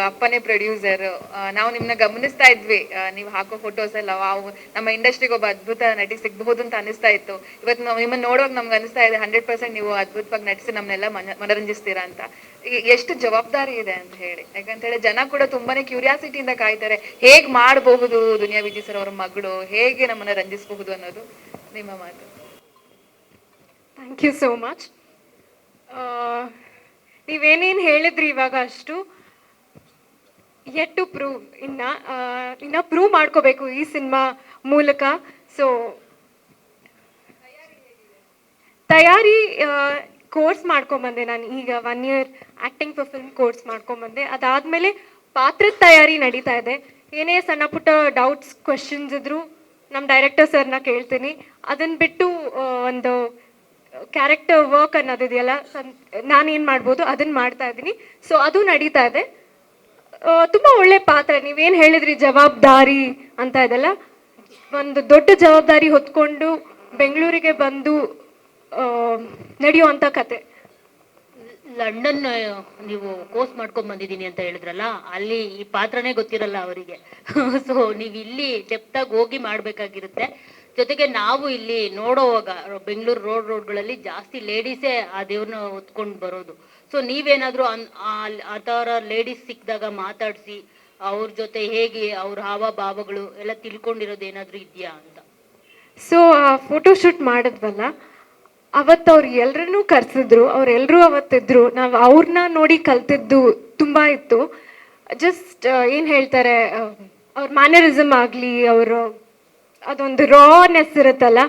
ಅಪ್ಪನೇ ಪ್ರೊಡ್ಯೂಸರ್ ನಾವು ನಿಮ್ನ ಗಮನಿಸ್ತಾ ಇದ್ವಿ. ನೀವು ಹಾಕೋ ಫೋಟೋಸ್ ಎಲ್ಲ, ವಾವ್, ನಮ್ಮ ಇಂಡಸ್ಟ್ರಿಗೆ ಒಬ್ಬ ಅದ್ಭುತ ನಟಿ ಸಿಗಬಹುದು ಅಂತ ಅನಿಸ್ತಾ ಇತ್ತು. ಇವತ್ತು ನಾವು ನಿಮ್ಮನ್ನ ನೋಡುವಾಗ ನಮ್ಗೆ ಅನಿಸ್ತಾ ಇದೆ ಹಂಡ್ರೆಡ್ ಪರ್ಸೆಂಟ್ ನೀವು ಅದ್ಭುತವಾಗಿ ನಟಿಸಿ ನಮ್ಮನ್ನೆಲ್ಲ ಮನ- ಮನರಂಜಿಸ್ತೀರಾ ಅಂತ. ಎಷ್ಟು ಜವಾಬ್ದಾರಿ ಇದೆ ಅಂತ ಹೇಳಿ. ಯಾಕಂತ ಹೇಳಿ ಜನ ಕೂಡ ತುಂಬಾನೇ ಕ್ಯೂರಿಯಾಸಿಟಿಯಿಂದ ಕಾಯ್ತಾರೆ, ಹೇಗ್ ಮಾಡಬಹುದು ದುನಿಯಾ ವಿಜಯ್ ಸರ್ ಅವರ ಮಗಳು? ಹೇಗೆ ನಮ್ಮನ್ನ ರಂಜಿಸಬಹುದು ಅನ್ನೋದು ನಿಮ್ಮ ಮಾತು. ಥ್ಯಾಂಕ್ ಯು ಸೋ ಮಚ್ ನೀವೇನೇನು ಹೇಳಿದ್ರಿ ಇವಾಗ ಅಷ್ಟು? ಎಟ್ ಟು ಪ್ರೂವ್ ಇನ್ನ ಇನ್ನ ಪ್ರೂವ್ ಮಾಡ್ಕೋಬೇಕು ಈ ಸಿನಿಮಾ ಮೂಲಕ. ಸೊ ತಯಾರಿ ಕೋರ್ಸ್ ಮಾಡ್ಕೊಂಬಂದೆ ನಾನು. ಈಗ one year acting for film course ಮಾಡ್ಕೊಂಬಂದೆ. ಅದಾದಮೇಲೆ ಪಾತ್ರದ ತಯಾರಿ ನಡೀತಾ ಇದೆ. ಏನೇ ಸಣ್ಣ ಪುಟ್ಟ ಡೌಟ್ಸ್ ಕ್ವಶನ್ಸ್ ಇದ್ರು ನಮ್ಮ ಡೈರೆಕ್ಟರ್ ಸರ್ನ ಕೇಳ್ತೀನಿ. ಅದನ್ನ ಬಿಟ್ಟು ಒಂದು ಕ್ಯಾರೆಕ್ಟರ್ ವರ್ಕ್ ಅನ್ನೋದಿದೆಯಲ್ಲ ನಾನು ಏನು ಮಾಡ್ಬೋದು ಅದನ್ನ ಮಾಡ್ತಾ ಇದ್ದೀನಿ. ಸೊ ಅದು ನಡೀತಾ ಇದೆ. ತುಂಬಾ ಒಳ್ಳೆ ಪಾತ್ರ. ನೀವೇನ್ ಹೇಳಿದ್ರಿ ಜವಾಬ್ದಾರಿ ಅಂತ ಇದೆಲ್ಲ? ಒಂದು ದೊಡ್ಡ ಜವಾಬ್ದಾರಿ ಹೊತ್ಕೊಂಡು ಬೆಂಗಳೂರಿಗೆ ಬಂದು ನಡೆಯುವಂತ ಕತೆ. ಲಂಡನ್ ನೀವು ಕೋರ್ಸ್ ಮಾಡ್ಕೊಂಡ್ ಬಂದಿದ್ದೀನಿ ಅಂತ ಹೇಳಿದ್ರಲ್ಲ, ಅಲ್ಲಿ ಈ ಪಾತ್ರನೇ ಗೊತ್ತಿರಲ್ಲ ಅವರಿಗೆ. ಸೊ ನೀವು ಇಲ್ಲಿ ಡೆಪ್ತಾಗಿ ಹೋಗಿ ಮಾಡ್ಬೇಕಾಗಿರುತ್ತೆ. ಜೊತೆಗೆ ನಾವು ಇಲ್ಲಿ ನೋಡೋವಾಗ, ಬೆಂಗಳೂರು ರೋಡ್ ರೋಡ್ಗಳಲ್ಲಿ ಜಾಸ್ತಿ ಲೇಡೀಸೇ ಆ ದೇವ್ರನ್ನ ಹೊತ್ಕೊಂಡು ಬರೋದು. ಸೊ ನೀವೇನಾದರೂ ಅನ್- ಆ- ಥರ ಲೇಡೀಸ್ ಸಿಕ್ಕಿದಾಗ ಮಾತಾಡಿಸಿ, ಅವ್ರ ಜೊತೆ ಹೇಗೆ ಅವ್ರ ಹಾವ ಭಾವಗಳು ಎಲ್ಲ ತಿಳ್ಕೊಂಡಿರೋದು ಏನಾದರೂ ಇದೆಯಾ ಅಂತ? ಸೊ ಫೋಟೋಶೂಟ್ ಮಾಡಿದ್ವಲ್ಲ ಅವತ್ತು ಅವ್ರು ಎಲ್ರನ್ನೂ ಕರೆಸಿದ್ರು ಅವರೆಲ್ಲರೂ ಅವತ್ತಿದ್ರು ನಾವು ಅವ್ರನ್ನ ನೋಡಿ ಕಲ್ತಿದ್ದು ತುಂಬ ಇತ್ತು. ಜಸ್ಟ್ ಏನು ಹೇಳ್ತಾರೆ ಅವ್ರ ಮ್ಯಾನರಿಸಮ್ ಆಗಲಿ, ಅವರು ಅದೊಂದು ರಾನೆಸ್ ಇರುತ್ತಲ್ಲ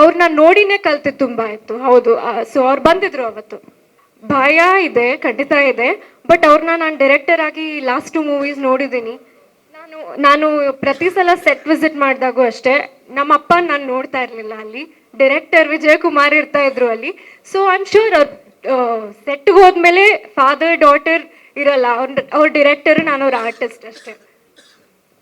ಅವ್ರನ್ನ ನೋಡಿನೇ ಕಲ್ತು ತುಂಬ ಆಯ್ತು. ಹೌದು ಸೊ ಅವ್ರು ಬಂದಿದ್ರು ಅವತ್ತು. ಭಯ ಇದೆ, ಖಂಡಿತ ಇದೆ ಬಟ್ ಅವ್ರನ್ನ ನಾನು ಡೈರೆಕ್ಟರ್ ಆಗಿ ಲಾಸ್ಟ್ ಟು ಮೂವೀಸ್ ನೋಡಿದ್ದೀನಿ. ನಾನು ನಾನು ಪ್ರತಿ ಸಲ ಸೆಟ್ ವಿಸಿಟ್ ಮಾಡಿದಾಗೂ ಅಷ್ಟೇ, ನಮ್ಮ ಅಪ್ಪ ನಾನು ನೋಡ್ತಾ ಇರಲಿಲ್ಲ ಅಲ್ಲಿ ಡೈರೆಕ್ಟರ್ ವಿಜಯ್ ಕುಮಾರ್ ಇರ್ತಾ ಇದ್ರು ಅಲ್ಲಿ. ಸೊ ಐ ಆಮ್ ಶೂರ್ ಅವ್ರು ಸೆಟ್ಗೆ ಹೋದ್ಮೇಲೆ ಫಾದರ್ ಡಾಟರ್ ಇರಲ್ಲ, ಅವ್ರ ಅವ್ರ ಡೈರೆಕ್ಟರ್ ನಾನು ಅವ್ರ ಆರ್ಟಿಸ್ಟ್ ಅಷ್ಟೇ.